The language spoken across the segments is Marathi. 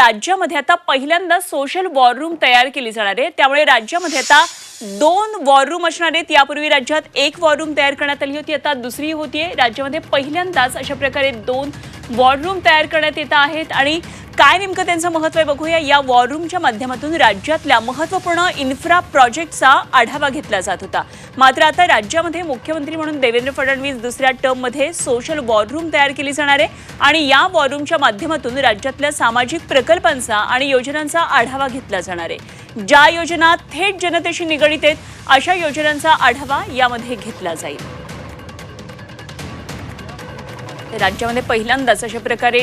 राज्यामध्ये आता पहिल्यांदा सोशल वॉर रूम तयार केली जाणार आहे. त्यामुळे राज्यामध्ये आता दोन वॉर रूम असणार आहेत. यापूर्वी राज्यात एक वॉर रूम तयार करण्यात आली होती आता दुसरी होतीये. राज्यामध्ये पहिल्यांदाच अशा प्रकारे दोन वॉर रूम तयार करण्यात येत आहेत. आणि काय नेमकं त्यांचं महत्त्व आहे बघूया. या वॉर रूमच्या माध्यमातून राज्यातल्या महत्त्वपूर्ण इन्फ्रा प्रोजेक्टचा आढावा घेतला जात होता. मात्र आता राज्यामध्ये मुख्यमंत्री म्हणून देवेंद्र फडणवीस दुसऱ्या टर्ममध्ये सोशल वॉर रूम तयार केली जाणार आहे आणि या वॉर रूमच्या माध्यमातून राज्यातल्या सामाजिक प्रकल्पांचा आणि योजनांचा आढावा घेतला जाणार आहे. ज्या योजना थेट जनतेशी निगडीत आहेत अशा योजनांचा आढावा यामध्ये घेतला जाईल. राज्यामध्ये पहिल्यांदाच अशा प्रकारे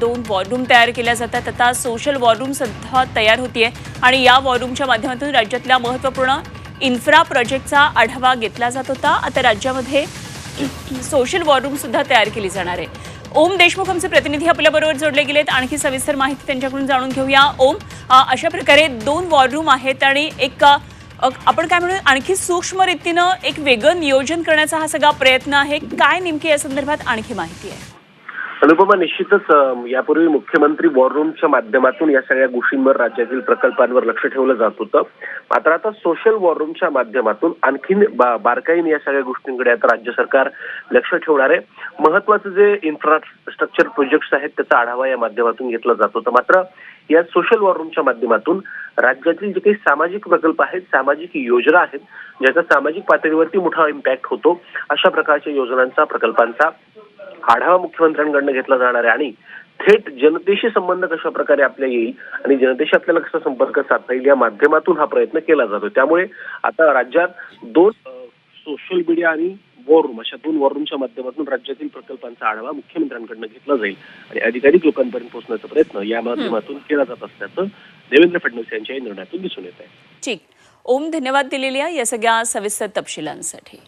दोन वॉर रूम तयार केल्या जातात. आता सोशल वॉररूम सध्या तयार होतीये आणि या वॉररूमच्या माध्यमातून राज्यातल्या महत्त्वपूर्ण इन्फ्रा प्रोजेक्टचा आढावा घेतला जात होता. आता राज्यामध्ये सोशल वॉररूम सुद्धा तयार केली जाणार आहे. ओम देशमुख आमचे प्रतिनिधी आपल्याबरोबर जोडले गेलेत. आणखी सविस्तर माहिती त्यांच्याकडून जाणून घेऊया. ओम अशा प्रकारे दोन वॉररूम आहेत आणि एक आपण काय म्हणू आणखी सूक्ष्म रीतीनं एक वेगळं नियोजन करण्याचा हा सगळा प्रयत्न आहे. काय नेमकी या संदर्भात आणखी माहिती आहे? अनुपमा निश्चितच यापूर्वी मुख्यमंत्री वॉर रूमच्या माध्यमातून या सगळ्या गोष्टींवर राज्यातील प्रकल्पांवर लक्ष ठेवलं जात होतं. मात्र आता सोशल वॉर रूमच्या माध्यमातून आणखीन बा- बारकाईने या सगळ्या गोष्टींकडे आता राज्य सरकार लक्ष ठेवणार आहे. महत्वाचं जे इन्फ्रास्ट्रक्चर प्रोजेक्ट्स आहेत त्याचा आढावा या माध्यमातून घेतला जात होता. मात्र या सोशल वॉर रूमच्या माध्यमातून राज्यातील जे काही सामाजिक प्रकल्प आहेत सामाजिक योजना आहेत ज्याचा सामाजिक पातळीवरती मोठा इम्पॅक्ट होतो अशा प्रकारच्या योजनांचा प्रकल्पांचा आढावा मुख्यमंत्र्यांकडनं घेतला जाणार आहे. आणि थेट जनतेशी संबंध कशा प्रकारे आपल्या येईल आणि जनतेशी आपल्याला कसा संपर्क साधता येईल या माध्यमातून हा प्रयत्न केला जातो. त्यामुळे आता राज्यात दोन सोशल मीडिया आणि वॉर रूम अशा दोन वॉर रूमच्या माध्यमातून राज्यातील प्रकल्पांचा आढावा मुख्यमंत्र्यांकडनं घेतला जाईल आणि अधिकाधिक लोकांपर्यंत पोहोचण्याचा प्रयत्न या माध्यमातून केला जात असल्याचं देवेंद्र फडणवीस यांच्या या निर्णयातून दिसून येत आहे. ठीक. ओम धन्यवाद दिलेल्या या सगळ्या सविस्तर तपशिलांसाठी.